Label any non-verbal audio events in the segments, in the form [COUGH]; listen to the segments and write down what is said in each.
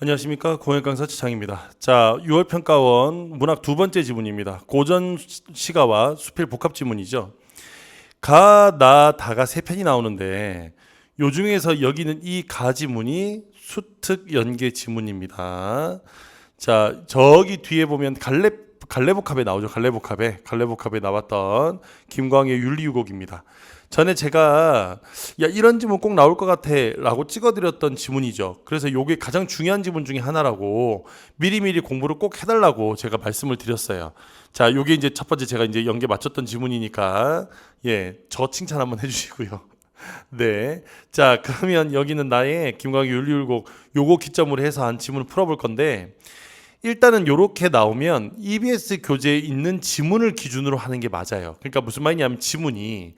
안녕하십니까 공약 강사 지창입니다. 자, 6월 평가원 문학 두 번째 지문입니다. 고전 시가와 수필 복합 지문이죠. 가, 나, 다가 세 편이 나오는데 요 중에서 여기는 이 가 지문이 수특 연계 지문입니다. 자, 저기 뒤에 보면 갈래 갈래복합에 나오죠. 갈래복합에 갈래복합에 나왔던 김광의 윤리유곡입니다. 전에 제가 야 이런 지문 꼭 나올 것 같아라고 찍어드렸던 지문이죠. 그래서 요게 가장 중요한 지문 중에 하나라고 미리미리 공부를 꼭 해달라고 제가 말씀을 드렸어요. 자, 요게 이제 첫 번째 제가 이제 연계 맞췄던 지문이니까 예, 저 칭찬 한번 해주시고요. [LAUGHS] 네. 자, 그러면 여기는 나의 김광희 윤리율곡 요거 기점으로 해서 한 지문을 풀어볼 건데 일단은 요렇게 나오면 EBS 교재에 있는 지문을 기준으로 하는 게 맞아요. 그러니까 무슨 말이냐면 지문이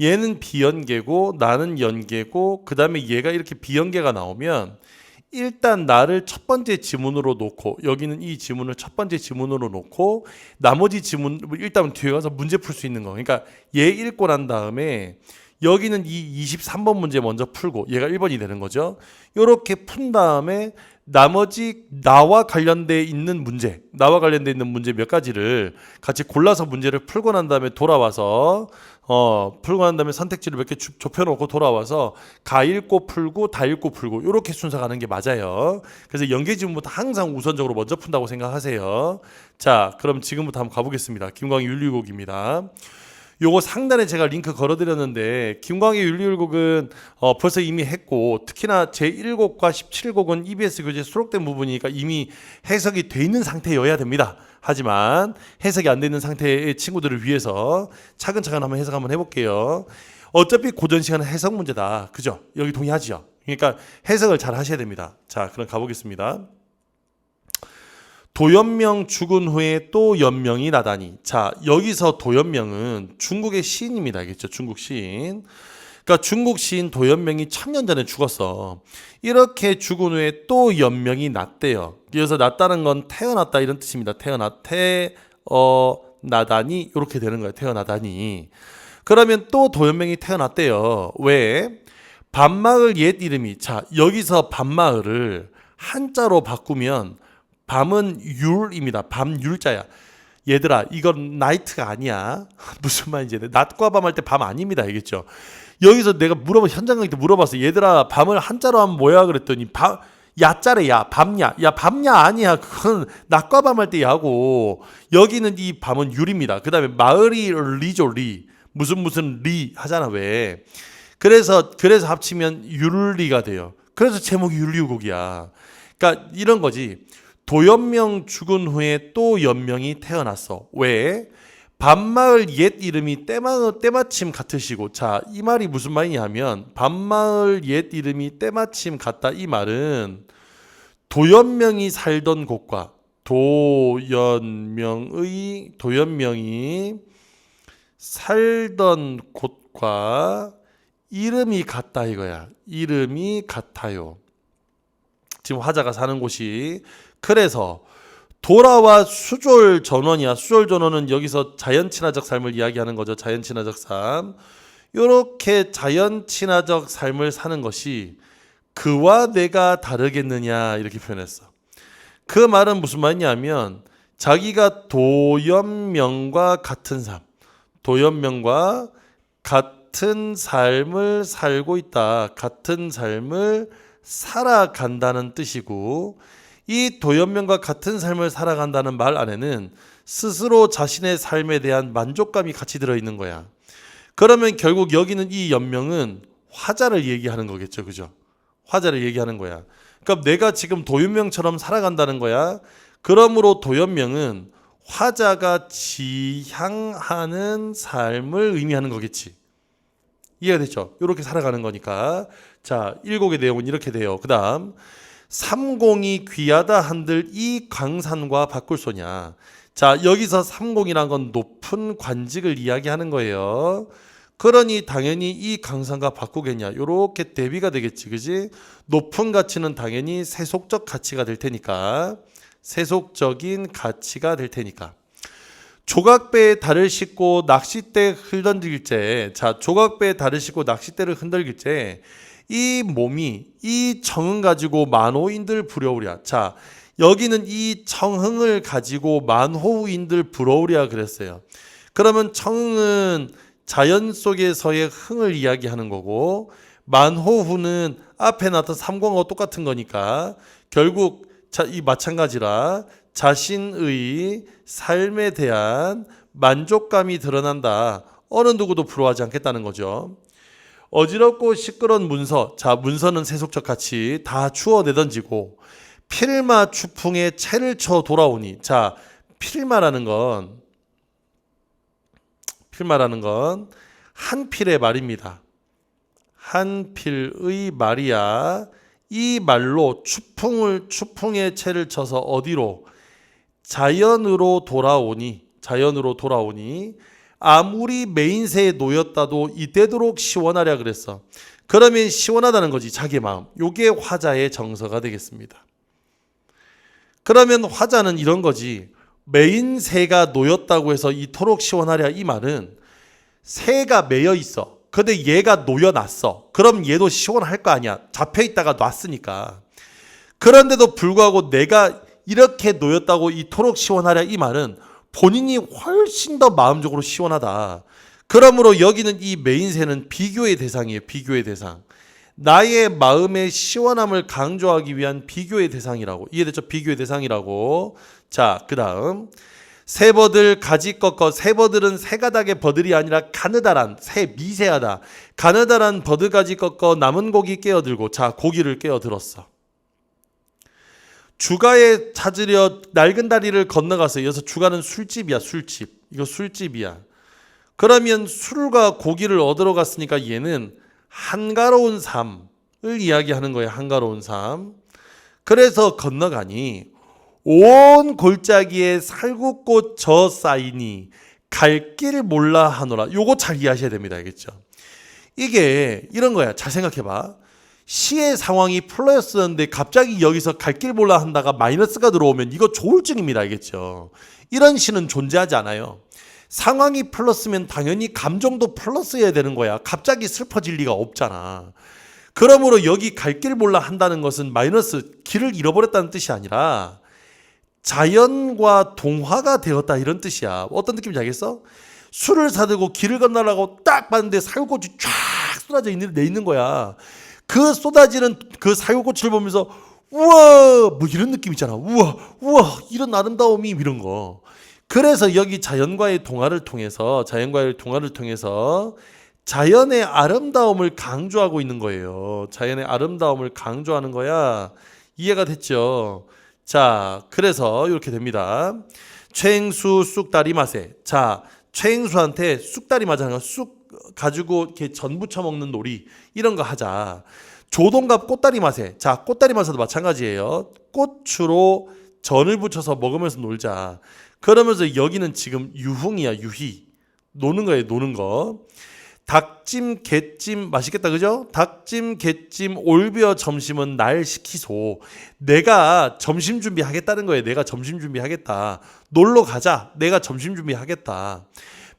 얘는 비연계고 나는 연계고 그다음에 얘가 이렇게 비연계가 나오면 일단 나를 첫 번째 지문으로 놓고 여기는 이 지문을 첫 번째 지문으로 놓고 나머지 지문 일단 뒤에 가서 문제 풀 수 있는 거. 그러니까 얘 읽고 난 다음에 여기는 이 23번 문제 먼저 풀고 얘가 1번이 되는 거죠. 요렇게 푼 다음에 나머지 나와 관련돼 있는 문제, 나와 관련돼 있는 문제 몇 가지를 같이 골라서 문제를 풀고 난 다음에 돌아와서 어 풀고 난 다음에 선택지를 몇 개 좁혀놓고 돌아와서 가 읽고 풀고 다 읽고 풀고 이렇게 순서 가는 게 맞아요. 그래서 연계 지문부터 항상 우선적으로 먼저 푼다고 생각하세요. 자, 그럼 지금부터 한번 가보겠습니다. 김광희 윤리곡입니다. 요거 상단에 제가 링크 걸어드렸는데 김광희 윤리율곡은 어, 벌써 이미 했고 특히나 제 1곡과 17곡은 EBS 교재에 수록된 부분이니까 이미 해석이 돼 있는 상태여야 됩니다. 하지만 해석이 안 되는 상태의 친구들을 위해서 차근차근 한번 해석 한번 해볼게요. 어차피 고전 시간은 해석 문제다. 그죠? 여기 동의하죠? 그러니까 해석을 잘 하셔야 됩니다. 자, 그럼 가보겠습니다. 도연명 죽은 후에 또 연명이 나다니. 자, 여기서 도연명은 중국의 시인입니다. 알겠죠? 중국 시인. 그러니까 중국 시인 도연명이 천년 전에 죽었어. 이렇게 죽은 후에 또 연명이 났대요. 그래서 났다는 건 태어났다 이런 뜻입니다. 태어나 태어 나다니 이렇게 되는 거예요. 태어나다니. 그러면 또 도연명이 태어났대요. 왜? 밤마을 옛 이름이 자 여기서 밤마을을 한자로 바꾸면 밤은 율입니다. 밤 율자야. 얘들아, 이건 나이트가 아니야. [LAUGHS] 무슨 말인지. 낮과 밤 할 때 밤 아닙니다. 알겠죠? 여기서 내가 물어봐, 현장 강의 때 물어봤어. 얘들아, 밤을 한자로 하면 뭐야? 그랬더니, 밤, 야자래, 야, 밤야. 야, 밤야 아니야. 그건 낮과 밤 할 때 야고. 여기는 이 밤은 율입니다. 그 다음에 마을이 리죠, 리. 무슨 무슨 리 하잖아, 왜. 그래서, 그래서 합치면 율리가 돼요. 그래서 제목이 율리우곡이야. 그러니까 이런 거지. 도연명 죽은 후에 또 연명이 태어났어. 왜? 밤마을 옛 이름이 때마, 때마침 같으시고 자 이 말이 무슨 말이냐면 밤마을 옛 이름이 때마침 같다 이 말은 도연명이 살던 곳과 도연명의 도연명이 살던 곳과 이름이 같다 이거야. 이름이 같아요. 지금 화자가 사는 곳이. 그래서 도라와 수졸 전원이야. 수졸 전원은 여기서 자연 친화적 삶을 이야기하는 거죠. 자연 친화적 삶. 이렇게 자연 친화적 삶을 사는 것이 그와 내가 다르겠느냐 이렇게 표현했어. 그 말은 무슨 말이냐면 자기가 도연명과 같은 삶, 도연명과 같은 삶을 살고 있다. 같은 삶을 살아간다는 뜻이고 이 도연명과 같은 삶을 살아간다는 말 안에는 스스로 자신의 삶에 대한 만족감이 같이 들어있는 거야. 그러면 결국 여기는 이 연명은 화자를 얘기하는 거겠죠. 그죠? 화자를 얘기하는 거야. 그러니까 내가 지금 도연명처럼 살아간다는 거야. 그러므로 도연명은 화자가 지향하는 삶을 의미하는 거겠지. 이해가 됐죠? 이렇게 살아가는 거니까. 자, 일곡의 내용은 이렇게 돼요. 그 다음. 삼공이 귀하다 한들 이 강산과 바꿀 소냐. 자, 여기서 삼공이란 건 높은 관직을 이야기하는 거예요. 그러니 당연히 이 강산과 바꾸겠냐. 요렇게 대비가 되겠지. 그지? 높은 가치는 당연히 세속적 가치가 될 테니까. 세속적인 가치가 될 테니까. 조각배에 달을 싣고 낚싯대 때, 자, 조각배에 달을 싣고 낚싯대를 흔들길 때, 이 몸이 이 청흥 가지고 만호인들 부려우랴. 자, 여기는 이 청흥을 가지고 만호인들 부러우랴 그랬어요. 그러면 청흥은 자연 속에서의 흥을 이야기하는 거고 만호후는 앞에 나왔던 삼공하고 똑같은 거니까 결국 자, 이 마찬가지라 자신의 삶에 대한 만족감이 드러난다. 어느 누구도 부러워하지 않겠다는 거죠. 어지럽고 시끄러운 문서. 자, 문서는 세속적 가치 다 추워 내던지고 필마 추풍에 채를 쳐 돌아오니. 자, 필마라는 건 필마라는 건 한 필의 말입니다. 한 필의 말이야. 이 말로 추풍을 추풍의 채를 쳐서 어디로 자연으로 돌아오니 자연으로 돌아오니 아무리 메인새에 놓였다도 이때도록 시원하랴 그랬어. 그러면 시원하다는 거지 자기 마음. 요게 화자의 정서가 되겠습니다. 그러면 화자는 이런 거지. 메인새가 놓였다고 해서 이토록 시원하랴 이 말은 새가 매여 있어. 근데 얘가 놓여 놨어. 그럼 얘도 시원할 거 아니야. 잡혀 있다가 놨으니까. 그런데도 불구하고 내가 이렇게 놓였다고 이토록 시원하랴 이 말은 본인이 훨씬 더 마음적으로 시원하다. 그러므로 여기는 이 메인새는 비교의 대상이에요. 비교의 대상. 나의 마음의 시원함을 강조하기 위한 비교의 대상이라고. 이해됐죠? 비교의 대상이라고. 자, 그 다음. 새버들 가지 꺾어 새버들은 새가닥의 버들이 아니라 가느다란 새 미세하다 가느다란 버드 가지 꺾어 남은 고기 깨어들고 자 고기를 깨어들었어 주가에 찾으려 낡은 다리를 건너가서 여기서 주가는 술집이야 술집 이거 술집이야 그러면 술과 고기를 얻으러 갔으니까 얘는 한가로운 삶을 이야기하는 거야 한가로운 삶 그래서 건너가니 온 골짜기에 살구꽃 저 쌓이니 갈 길 몰라 하노라. 요거 잘 이해하셔야 됩니다. 알겠죠? 이게 이런 거야. 잘 생각해 봐. 시의 상황이 플러스였는데 갑자기 여기서 갈 길 몰라 한다가 마이너스가 들어오면 이거 조울증입니다. 알겠죠? 이런 시는 존재하지 않아요. 상황이 플러스면 당연히 감정도 플러스여야 되는 거야. 갑자기 슬퍼질 리가 없잖아. 그러므로 여기 갈 길 몰라 한다는 것은 마이너스 길을 잃어버렸다는 뜻이 아니라 자연과 동화가 되었다 이런 뜻이야. 어떤 느낌인지 알겠어? 술을 사들고 길을 건너라고 딱 봤는데 사유꽃이 쫙 쏟아져 있는 내 있는 거야. 그 쏟아지는 그 사유꽃을 보면서 우와 뭐 이런 느낌 있잖아. 우와 우와 이런 아름다움이 이런 거. 그래서 여기 자연과의 동화를 통해서 자연과의 동화를 통해서 자연의 아름다움을 강조하고 있는 거예요. 자연의 아름다움을 강조하는 거야. 이해가 됐죠? 자, 그래서 이렇게 됩니다. 최행수 쑥다리 맛에. 자, 최행수한테 쑥다리 맞아. 쑥 가지고 이렇게 전 부쳐 먹는 놀이 이런 거 하자. 조동갑 꽃다리 맛에. 자, 꽃다리 맛에도 마찬가지예요. 고추로 전을 붙여서 먹으면서 놀자. 그러면서 여기는 지금 유흥이야, 유희. 노는 거예요, 노는 거. 닭찜, 개찜 맛있겠다 그죠? 닭찜, 개찜, 올벼 점심은 날 시키소. 내가 점심 준비하겠다는 거예요. 내가 점심 준비하겠다. 놀러 가자. 내가 점심 준비하겠다.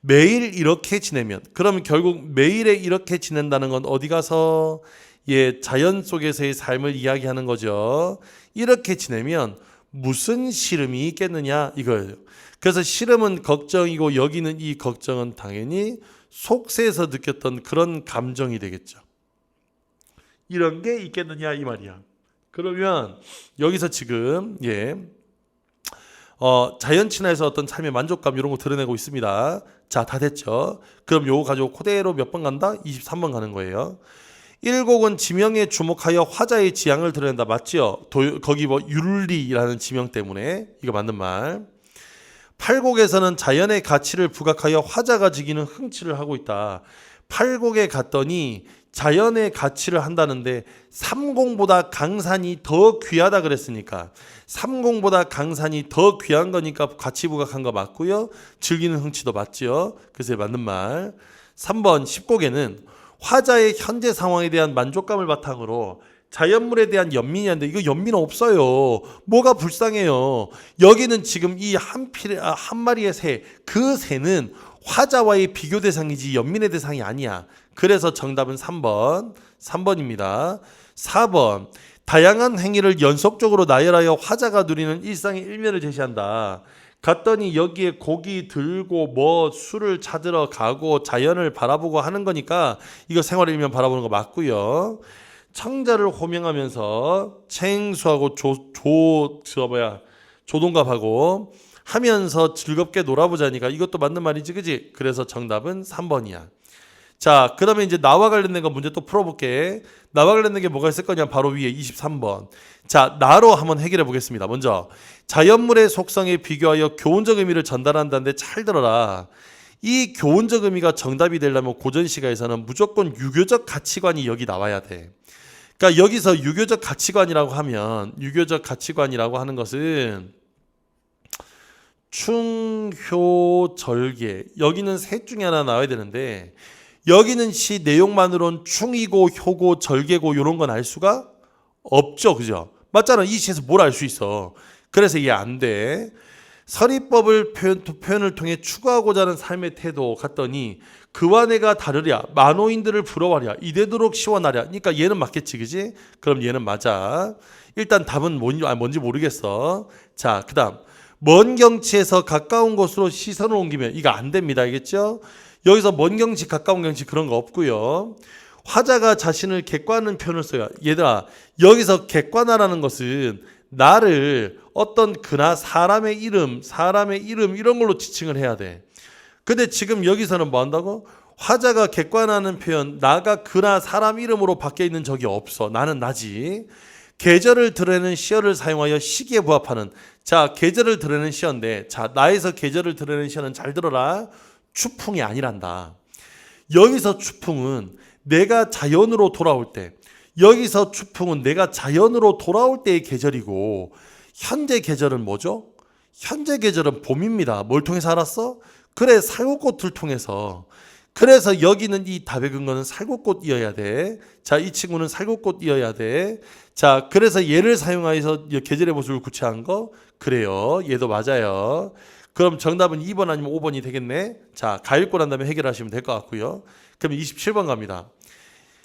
매일 이렇게 지내면 그러면 결국 매일에 이렇게 지낸다는 건 어디 가서 예, 자연 속에서의 삶을 이야기하는 거죠. 이렇게 지내면 무슨 시름이 있겠느냐 이거예요. 그래서 시름은 걱정이고 여기는 이 걱정은 당연히 속세에서 느꼈던 그런 감정이 되겠죠. 이런 게 있겠느냐 이 말이야. 그러면 여기서 지금 예. 어, 자연 친화에서 어떤 삶의 만족감 이런 거 드러내고 있습니다. 자, 다 됐죠. 그럼 요거 가지고 코대로 몇 번 간다? 23번 가는 거예요. 1곡은 지명에 주목하여 화자의 지향을 드러낸다. 맞지요? 도, 거기 뭐 율리라는 지명 때문에 이거 맞는 말. 8곡에서는 자연의 가치를 부각하여 화자가 지기는 흥치를 하고 있다. 8곡에 갔더니 자연의 가치를 한다는데 3공보다 강산이 더 귀하다 그랬으니까 3공보다 강산이 더 귀한 거니까 가치 부각한 거 맞고요. 즐기는 흥치도 맞지요. 그래서 맞는 말. 3번 10곡에는 화자의 현재 상황에 대한 만족감을 바탕으로 자연물에 대한 연민이 한데 이거 연민 없어요. 뭐가 불쌍해요. 여기는 지금 이 한 필, 아, 한 마리의 새, 그 새는 화자와의 비교 대상이지 연민의 대상이 아니야. 그래서 정답은 3번. 3번입니다. 4번. 다양한 행위를 연속적으로 나열하여 화자가 누리는 일상의 일면을 제시한다. 갔더니 여기에 고기 들고 뭐 술을 찾으러 가고 자연을 바라보고 하는 거니까 이거 생활 일면 바라보는 거 맞고요. 청자를 호명하면서 챙수하고 조조 뭐야 조동갑하고 하면서 즐겁게 놀아보자니까 이것도 맞는 말이지 그지? 그래서 정답은 3번이야. 자, 그러면 이제 나와 관련된 거 문제 또 풀어볼게. 나와 관련된 게 뭐가 있을 거냐? 바로 위에 23번. 자, 나로 한번 해결해 보겠습니다. 먼저 자연물의 속성에 비교하여 교훈적 의미를 전달한다는데 잘 들어라. 이 교훈적 의미가 정답이 되려면 고전 시가에서는 무조건 유교적 가치관이 여기 나와야 돼. 그러니까 여기서 유교적 가치관이라고 하면 유교적 가치관이라고 하는 것은 충효절개 여기는 셋 중에 하나 나와야 되는데 여기는 시 내용만으론 충이고 효고 절개고 이런 건 알 수가 없죠. 그죠? 맞잖아. 이 시에서 뭘 알 수 있어? 그래서 이게 안 돼. 서리법을 표현, 표현을 통해 추구하고자 하는 삶의 태도 같더니 그와 내가 다르랴. 만호인들을 부러워하랴. 이대도록 시원하랴. 그러니까 얘는 맞겠지. 그지? 그럼 얘는 맞아. 일단 답은 뭔지, 아, 뭔지 모르겠어. 자 그다음. 먼 경치에서 가까운 곳으로 시선을 옮기면 이거 안 됩니다. 알겠죠 여기서 먼 경치 가까운 경치 그런 거 없고요 화자가 자신을 객관하는 표현을 써요 얘들아 여기서 객관화라는 것은 나를 어떤 그나 사람의 이름, 사람의 이름 이런 걸로 지칭을 해야 돼. 근데 지금 여기서는 뭐 한다고? 화자가 객관하는 표현, 나가 그나 사람 이름으로 바뀌어 있는 적이 없어. 나는 나지. 계절을 드러내는 시어를 사용하여 시기에 부합하는 자 계절을 드러내는 시어인데 자 나에서 계절을 드러내는 시어는 잘 들어라 추풍이 아니란다 여기서 추풍은 내가 자연으로 돌아올 때 여기서 추풍은 내가 자연으로 돌아올 때의 계절이고 현재 계절은 뭐죠? 현재 계절은 봄입니다. 뭘 통해서 알았어? 그래 살구꽃을 통해서 그래서 여기는 이 답의 근거는 살구꽃이어야 돼. 자, 이 친구는 살구꽃이어야 돼. 자, 그래서 얘를 사용하여서 계절의 모습을 구체한 거 그래요. 얘도 맞아요. 그럼 정답은 2번 아니면 5번이 되겠네. 자, 가일고 난 다음에 해결하시면 될 것 같고요. 그럼 27번 갑니다.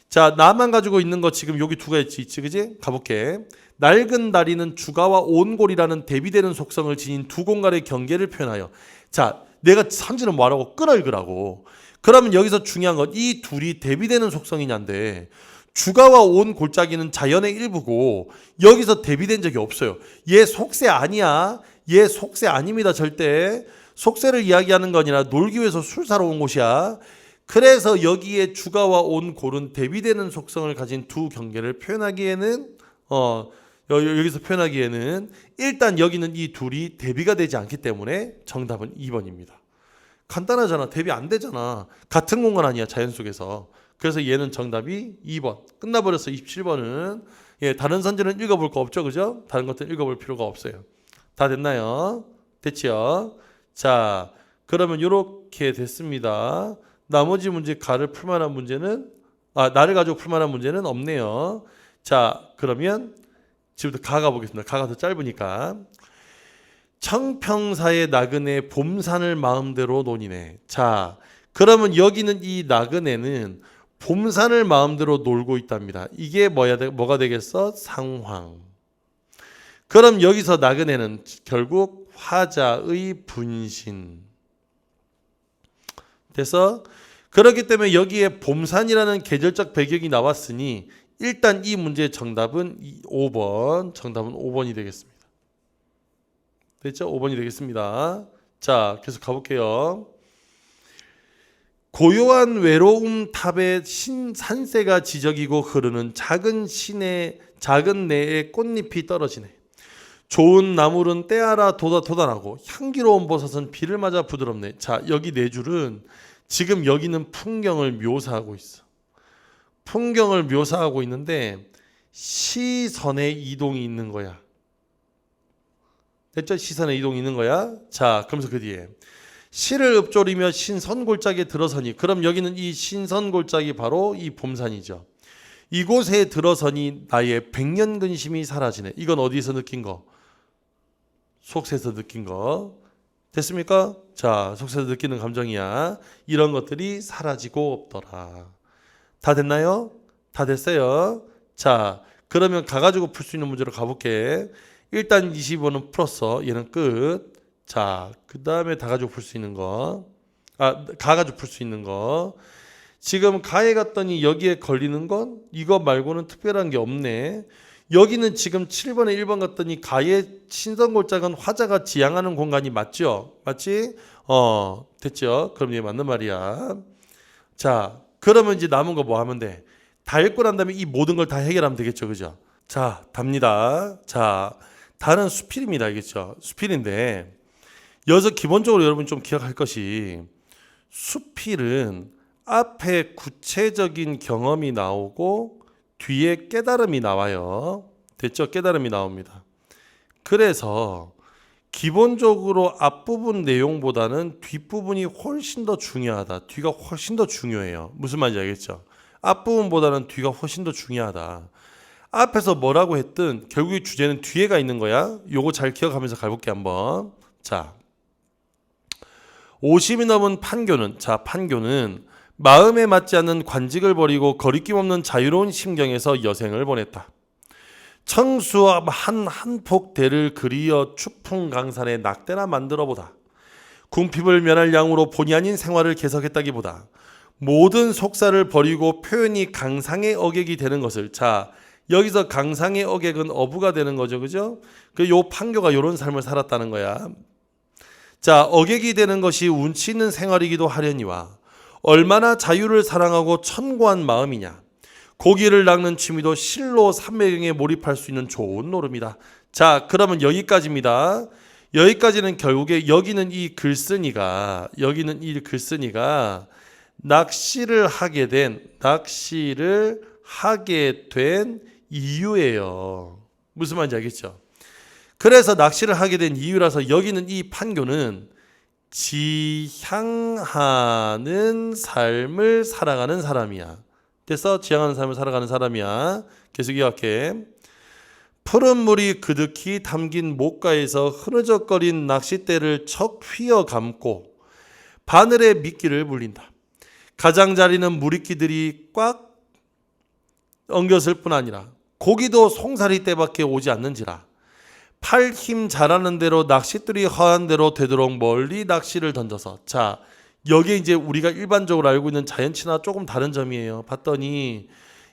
자, 나만 가지고 있는 거 지금 여기 두 가지 있지, 그지? 가볼게. 낡은 다리는 주가와 온골이라는 대비되는 속성을 지닌 두 공간의 경계를 표현하여. 자, 내가 삼지는 뭐라고 끌어 읽으라고. 그러면 여기서 중요한 건 이 둘이 대비되는 속성이냐인데 주가와 온 골짜기는 자연의 일부고 여기서 대비된 적이 없어요. 얘 속세 아니야. 얘 속세 아닙니다. 절대. 속세를 이야기하는 거 아니라 놀기 위해서 술 사러 온 곳이야. 그래서 여기에 주가와 온 골은 대비되는 속성을 가진 두 경계를 표현하기에는 어 여기서 표현하기에는 일단 여기는 이 둘이 대비가 되지 않기 때문에 정답은 2번입니다. 간단하잖아. 대비 안 되잖아. 같은 공간 아니야. 자연 속에서. 그래서 얘는 정답이 2번. 끝나버렸어. 27번은. 예, 다른 선지는 읽어볼 거 없죠. 그죠? 다른 것들은 읽어볼 필요가 없어요. 다 됐나요? 됐지요? 자, 그러면 이렇게 됐습니다. 나머지 문제 가를 풀 만한 문제는 아 나를 가지고 풀 만한 문제는 없네요. 자 그러면 지금부터 가가 보겠습니다. 가가 더 짧으니까 청평사의 나그네 봄산을 마음대로 논이네. 자 그러면 여기는 이 나그네는 봄산을 마음대로 놀고 있답니다. 이게 뭐야 뭐가 되겠어? 상황. 그럼 여기서 나그네는 결국 화자의 분신. 돼서 그렇기 때문에 여기에 봄산이라는 계절적 배경이 나왔으니 일단 이 문제의 정답은 5번. 정답은 5번이 되겠습니다. 됐죠? 5번이 되겠습니다. 자, 계속 가볼게요. 고요한 외로움 탑에 신 산새가 지저귀고 흐르는 작은 신의 작은 내에 꽃잎이 떨어지네. 좋은 나물은 때알아 돋아나고 향기로운 버섯은 비를 맞아 부드럽네. 자, 여기 네 줄은 지금 여기는 풍경을 묘사하고 있어. 풍경을 묘사하고 있는데 시선의 이동이 있는 거야. 됐죠? 시선의 이동이 있는 거야. 자, 그러면서 그 뒤에 시를 읊조리며 신선골짜기에 들어서니 그럼 여기는 이 신선골짜기 바로 이 봄산이죠. 이곳에 들어서니 나의 백년 근심이 사라지네. 이건 어디서 느낀 거? 속세에서 느낀 거. 됐습니까? 자, 속세에서 느끼는 감정이야. 이런 것들이 사라지고 없더라. 다 됐나요? 다 됐어요. 자, 그러면 가가지고 풀 수 있는 문제로 가볼게. 일단 22번은 풀었어. 얘는 끝. 자, 그 다음에 다 가지고 풀 수 있는 거. 아, 가 가지고 풀 수 있는 거. 지금 가에 갔더니 여기에 걸리는 건 이거 말고는 특별한 게 없네. 여기는 지금 7번에 1번 갔더니 가의 신성골짜기는 화자가 지향하는 공간이 맞죠? 맞지? 어, 됐죠? 그럼 이게 맞는 말이야. 자, 그러면 이제 남은 거 뭐 하면 돼? 다 읽고 난 다음에 이 모든 걸 다 해결하면 되겠죠, 그죠? 자, 답니다. 자, 다는 수필입니다, 알겠죠? 수필인데 여기서 기본적으로 여러분 좀 기억할 것이 수필은 앞에 구체적인 경험이 나오고 뒤에 깨달음이 나와요. 됐죠? 깨달음이 나옵니다. 그래서 기본적으로 앞부분 내용보다는 뒷부분이 훨씬 더 중요하다. 뒤가 훨씬 더 중요해요. 무슨 말인지 알겠죠? 앞부분보다는 뒤가 훨씬 더 중요하다. 앞에서 뭐라고 했든 결국 이 주제는 뒤에가 있는 거야. 요거 잘 기억하면서 가볼게 한번. 자, 50이 넘은 판교는 자 판교는 마음에 맞지 않는 관직을 버리고 거리낌 없는 자유로운 심경에서 여생을 보냈다. 청수와 한 한폭 대를 그리어 추풍 강산에 낙대나 만들어 보다. 궁핍을 면할 양으로 본의 아닌 생활을 개석했다기보다 모든 속사를 버리고 표현이 강상의 어객이 되는 것을 자 여기서 강상의 어객은 어부가 되는 거죠, 그죠? 그 요 판교가 요런 삶을 살았다는 거야. 자, 어객이 되는 것이 운치 있는 생활이기도 하려니와 얼마나 자유를 사랑하고 천고한 마음이냐. 고기를 낚는 취미도 실로 삼매경에 몰입할 수 있는 좋은 노름이다. 자, 그러면 여기까지입니다. 여기까지는 결국에 여기는 이 글쓴이가 여기는 이 글쓴이가 낚시를 하게 된 낚시를 하게 된 이유예요. 무슨 말인지 알겠죠? 그래서 낚시를 하게 된 이유라서 여기는 이 판교는 지향하는 삶을 살아가는 사람이야. 그래서 지향하는 삶을 살아가는 사람이야. 계속 이어갈게. 푸른 물이 그득히 담긴 목가에서 흐느적거린 낚싯대를 척 휘어 감고 바늘에 미끼를 물린다. 가장자리는 무리끼들이 꽉 엉겼을 뿐 아니라 고기도 송사리 때밖에 오지 않는지라 팔 힘 잘하는 대로 낚싯들이 허한 대로 되도록 멀리 낚시를 던져서 자 여기에 이제 우리가 일반적으로 알고 있는 자연치나 조금 다른 점이에요. 봤더니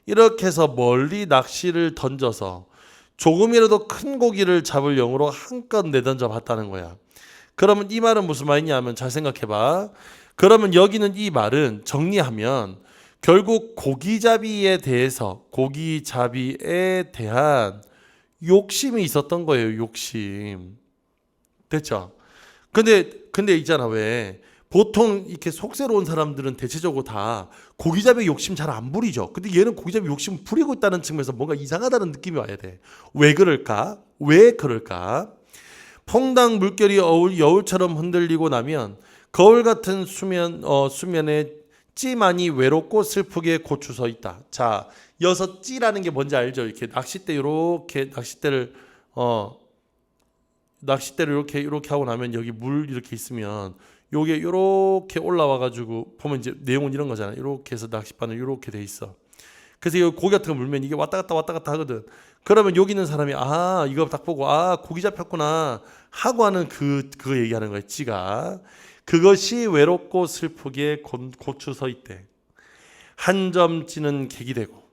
이렇게 해서 멀리 낚시를 던져서 조금이라도 큰 고기를 잡을 용으로 한껏 내던져 봤다는 거야. 그러면 이 말은 무슨 말이냐면 잘 생각해봐. 그러면 여기는 이 말은 정리하면 결국 고기잡이에 대해서 고기잡이에 대한 욕심이 있었던 거예요. 욕심. 됐죠? 근데 근데 있잖아 왜 보통 이렇게 속세로운 사람들은 대체적으로 다 고기잡이 욕심 잘 안 부리죠. 근데 얘는 고기잡이 욕심 부리고 있다는 측면에서 뭔가 이상하다는 느낌이 와야 돼. 왜 그럴까? 왜 그럴까? 퐁당 물결이 여울처럼 흔들리고 나면 거울 같은 수면 어, 수면에 찌만이 외롭고 슬프게 고추 서 있다. 자, 여섯 찌라는 게 뭔지 알죠? 이렇게 낚싯대 이렇게 낚싯대를 어 낚싯대를 이렇게 이렇게 하고 나면 여기 물 이렇게 있으면 요게 이렇게 올라와 가지고 보면 이제 내용은 이런 거잖아. 이렇게 해서 낚싯바늘 이렇게 돼 있어. 그래서 이 고기 같은 거 물면 이게 왔다 갔다 왔다 갔다 하거든. 그러면 여기 있는 사람이 아 이거 딱 보고 아 고기 잡혔구나 하고 하는 그 그거 얘기하는 거야. 찌가 그것이 외롭고 슬프게 고- 고추 서 있대. 한 점 찌는 객이 되고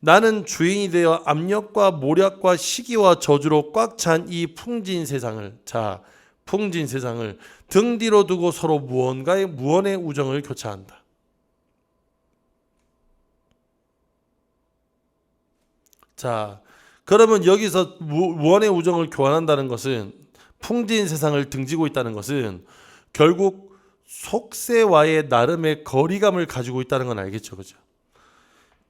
나는 주인이 되어 압력과 모략과 시기와 저주로 꽉 찬 이 풍진 세상을 자 풍진 세상을 등 뒤로 두고 서로 무언가의 무언의 우정을 교차한다. 자 그러면 여기서 무, 무언의 우정을 교환한다는 것은 풍진 세상을 등지고 있다는 것은 결국 속세와의 나름의 거리감을 가지고 있다는 건 알겠죠, 그죠?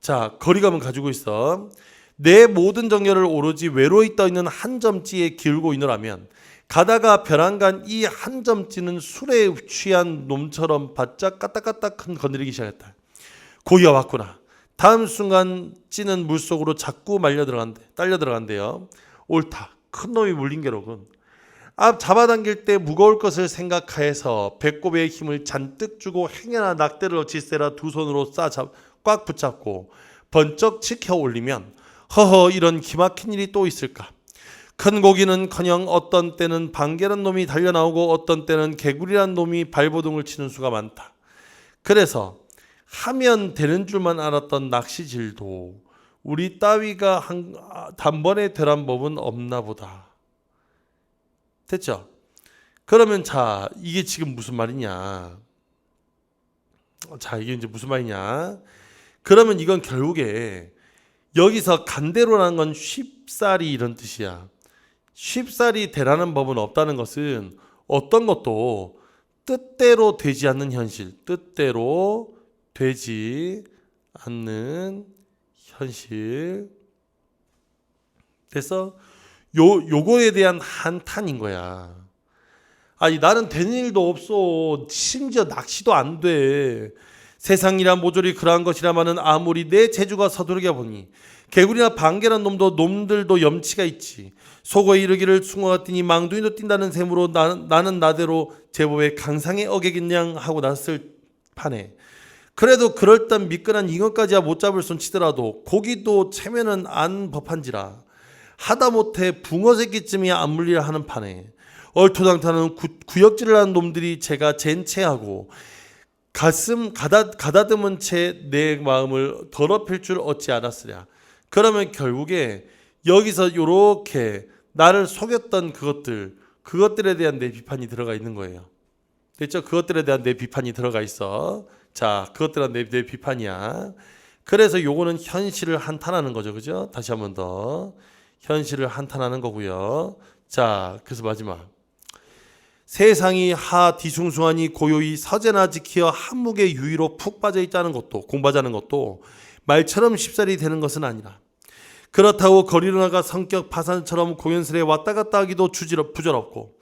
자, 거리감은 가지고 있어. 내 모든 정열을 오로지 외로이 떠 있는 한 점지에 기울고 있노라면 가다가 벼랑간 이 한 점지는 술에 취한 놈처럼 바짝 까딱까딱 건드리기 시작했다. 고기가 왔구나. 다음 순간 찌는 물 속으로 자꾸 말려 들어간대. 딸려 들어간대요. 옳다. 큰 놈이 물린 게로군. 앞 잡아당길 때 무거울 것을 생각하여서 배꼽에 힘을 잔뜩 주고 행여나 낙대를 어치세라 두 손으로 싸 잡, 꽉 붙잡고 번쩍 치켜 올리면 허허 이런 기막힌 일이 또 있을까? 큰 고기는커녕 어떤 때는 반개란 놈이 달려나오고 어떤 때는 개구리란 놈이 발버둥을 치는 수가 많다. 그래서 하면 되는 줄만 알았던 낚시질도 우리 따위가 한 아, 단번에 되란 법은 없나 보다. 됐죠? 그러면 자 이게 지금 무슨 말이냐? 자 이게 이제 무슨 말이냐? 그러면 이건 결국에 여기서 간대로라는 건 쉽사리 이런 뜻이야. 쉽사리 되라는 법은 없다는 것은 어떤 것도 뜻대로 되지 않는 현실, 뜻대로 되지 않는 현실. 그래서 요 요거에 대한 한탄인 거야. 아니 나는 되는 일도 없어. 심지어 낚시도 안 돼. 세상이라 모조리 그러한 것이라마는 아무리 내 재주가 서두르게 보니 개구리나 방개란 놈도 놈들도 염치가 있지. 속어에 이르기를 숭어가 뛰니 망둥이도 뛴다는 셈으로 나, 나는 나대로 제법의 강상에 어기겠냥 하고 났을 판에 그래도 그럴 듯 미끈한 잉어까지야 못 잡을 손 치더라도 고기도 체면은 안 법한지라 하다못해 붕어 새끼쯤이야 안 물리라 하는 판에 얼토당타는 구, 구역질을 하는 놈들이 제가 젠체하고 가슴 가다, 가다듬은 채 내 마음을 더럽힐 줄 어찌 알았으랴. 그러면 결국에 여기서 요렇게 나를 속였던 그것들 그것들에 대한 내 비판이 들어가 있는 거예요. 됐죠? 그것들에 대한 내 비판이 들어가 있어. 자 그것들은 내, 내 비판이야. 그래서 요거는 현실을 한탄하는 거죠. 그죠? 다시 한 번 더 현실을 한탄하는 거고요 자 그래서 마지막 세상이 하 뒤숭숭하니 고요히 서재나 지키어 한묵의 유의로 푹 빠져 있다는 것도 공부하자는 것도 말처럼 쉽사리 되는 것은 아니라 그렇다고 거리로 나가 성격 파산처럼 공연스레 왔다 갔다 하기도 주지럽 부절없고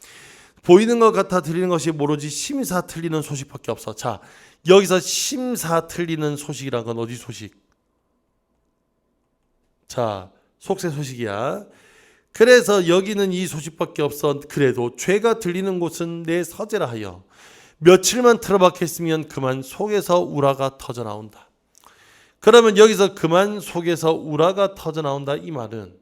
보이는 것 같아 들리는 것이 모르지 심사 틀리는 소식밖에 없어. 자 여기서 심사 틀리는 소식이란 건 어디 소식? 자 속세 소식이야. 그래서 여기는 이 소식밖에 없어. 그래도 죄가 들리는 곳은 내 서재라 하여 며칠만 틀어박혔으면 그만 속에서 우라가 터져 나온다. 그러면 여기서 그만 속에서 우라가 터져 나온다 이 말은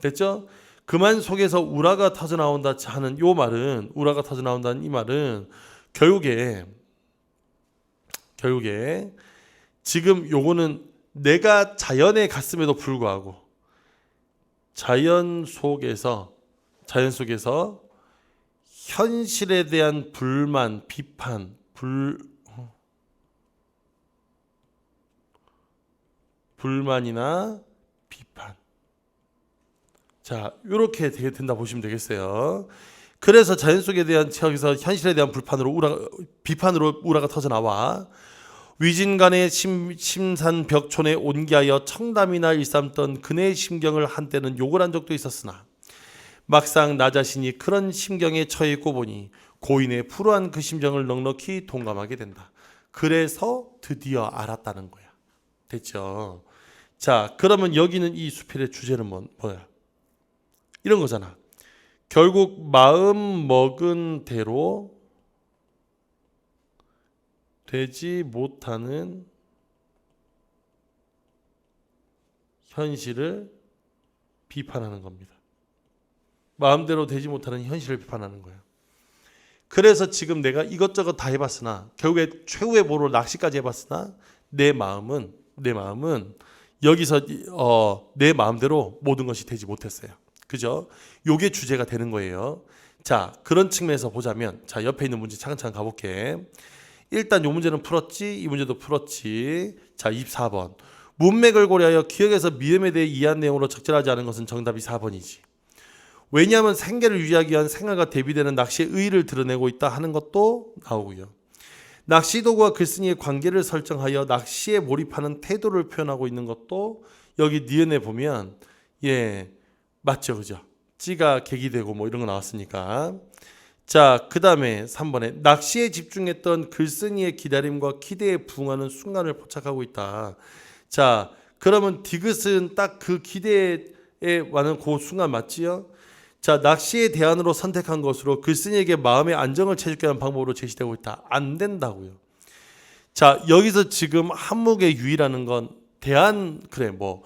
됐죠? 그만 속에서 우라가 터져 나온다 하는 요 말은 우라가 터져 나온다는 이 말은 결국에 결국에 지금 요거는 내가 자연에 갔음에도 불구하고 자연 속에서 자연 속에서 현실에 대한 불만, 비판, 불 불만이나 비판. 자, 이렇게 되게 된다 보시면 되겠어요. 그래서 자연 속에 대한 여기서 현실에 대한 불판으로 우라 비판으로 우라가 터져 나와 위진간의 심, 심산 벽촌에 온기하여 청담이나 일삼던 그네의 심경을 한때는 욕을 한 적도 있었으나 막상 나 자신이 그런 심경에 처해 있고 보니 고인의 불우한 그 심정을 넉넉히 동감하게 된다. 그래서 드디어 알았다는 거야. 됐죠? 자, 그러면 여기는 이 수필의 주제는 뭐, 뭐야? 이런 거잖아. 결국 마음 먹은 대로 되지 못하는 현실을 비판하는 겁니다. 마음대로 되지 못하는 현실을 비판하는 거예요. 그래서 지금 내가 이것저것 다 해봤으나 결국에 최후의 보로 낚시까지 해봤으나 내 마음은 내 마음은 여기서 어, 내 마음대로 모든 것이 되지 못했어요. 그죠? 요게 주제가 되는 거예요. 자, 그런 측면에서 보자면 자, 옆에 있는 문제 차근차근 가볼게. 일단 요 문제는 풀었지. 이 문제도 풀었지. 자, 24번. 문맥을 고려하여 기억에서 미음에 대해 이해한 내용으로 적절하지 않은 것은 정답이 4번이지. 왜냐하면 생계를 유지하기 위한 생활과 대비되는 낚시의 의의를 드러내고 있다 하는 것도 나오고요. 낚시 도구와 글쓴이의 관계를 설정하여 낚시에 몰입하는 태도를 표현하고 있는 것도 여기 니은에 보면 예 맞죠 그죠 찌가 계기되고 뭐 이런 거 나왔으니까 자 그 다음에 3번에 낚시에 집중했던 글쓴이의 기다림과 기대에 부응하는 순간을 포착하고 있다 자 그러면 디귿은 딱 그 기대에 와는 그 순간 맞지요 자, 낚시의 대안으로 선택한 것으로 글쓴이에게 마음의 안정을 채주게 하는 방법으로 제시되고 있다. 안 된다고요. 자, 여기서 지금 한목의 유의라는 건 대안 그래 뭐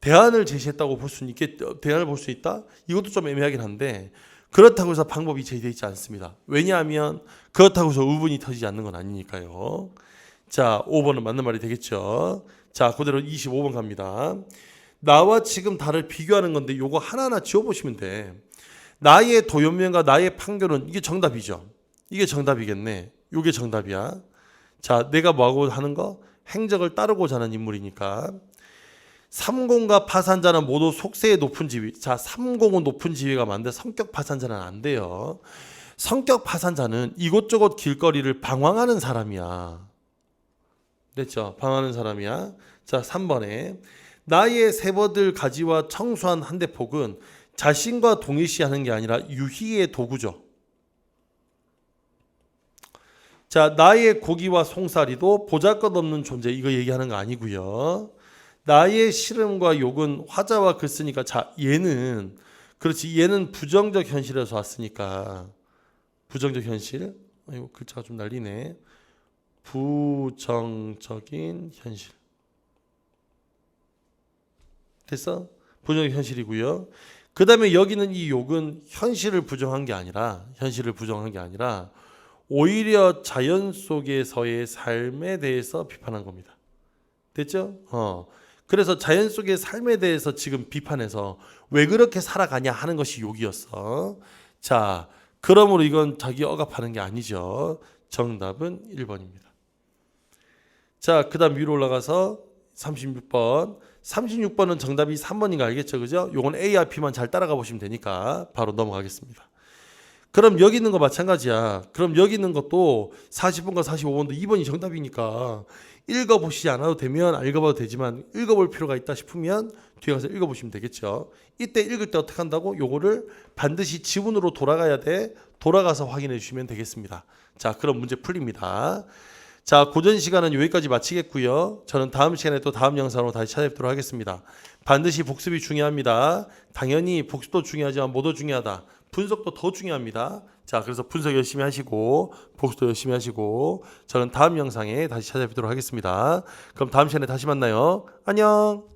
대안을 제시했다고 볼 수는 있겠 대안을 볼 수 있다. 이것도 좀 애매하긴 한데 그렇다고 해서 방법이 제시되어 있지 않습니다. 왜냐하면 그렇다고 해서 우분이 터지지 않는 건 아니니까요. 자, 5번은 맞는 말이 되겠죠. 자, 그대로 25번 갑니다. 나와 지금 나를 비교하는 건데 요거 하나하나 지워보시면 돼. 나의 도연면과 나의 판결은 이게 정답이죠. 이게 정답이겠네. 요게 정답이야. 자, 내가 뭐하고 하는 거? 행적을 따르고자 하는 인물이니까. 삼공과 파산자는 모두 속세의 높은 지위. 자, 삼공은 높은 지위가 많은데 성격 파산자는 안 돼요. 성격 파산자는 이곳저곳 길거리를 방황하는 사람이야. 됐죠? 방황하는 사람이야. 자, 3번에 나의 세버들 가지와 청소한 한 대폭은 자신과 동일시하는 게 아니라 유희의 도구죠. 자, 나의 고기와 송사리도 보잘것없는 존재 이거 얘기하는 거 아니고요. 나의 싫음과 욕은 화자와 글 쓰니까 자, 얘는 그렇지. 얘는 부정적 현실에서 왔으니까 부정적 현실. 아이고 글자가 좀 날리네. 부정적인 현실. 됐어? 부정적 현실이고요. 그 다음에 여기는 이 욕은 현실을 부정한 게 아니라 현실을 부정한 게 아니라 오히려 자연 속에서의 삶에 대해서 비판한 겁니다. 됐죠? 어. 그래서 자연 속의 삶에 대해서 지금 비판해서 왜 그렇게 살아가냐 하는 것이 욕이었어. 자, 그러므로 이건 자기 억압하는 게 아니죠. 정답은 1번입니다. 자, 그 다음 위로 올라가서 36번. 36번은 정답이 3번인 거 알겠죠? 그죠? 요건 A와 B만 잘 따라가 보시면 되니까 바로 넘어가겠습니다. 그럼 여기 있는 거 마찬가지야. 그럼 여기 있는 것도 40번과 45번도 2번이 정답이니까 읽어보시지 않아도 되면 안 읽어봐도 되지만 읽어볼 필요가 있다 싶으면 뒤에 가서 읽어보시면 되겠죠. 이때 읽을 때 어떻게 한다고? 요거를 반드시 지문으로 돌아가야 돼. 돌아가서 확인해 주시면 되겠습니다. 자, 그럼 문제 풀립니다. 자, 고전 시간은 여기까지 마치겠고요. 저는 다음 시간에 또 다음 영상으로 다시 찾아뵙도록 하겠습니다. 반드시 복습이 중요합니다. 당연히 복습도 중요하지만 뭐도 중요하다. 분석도 더 중요합니다. 자, 그래서 분석 열심히 하시고 복습도 열심히 하시고 저는 다음 영상에 다시 찾아뵙도록 하겠습니다. 그럼 다음 시간에 다시 만나요. 안녕.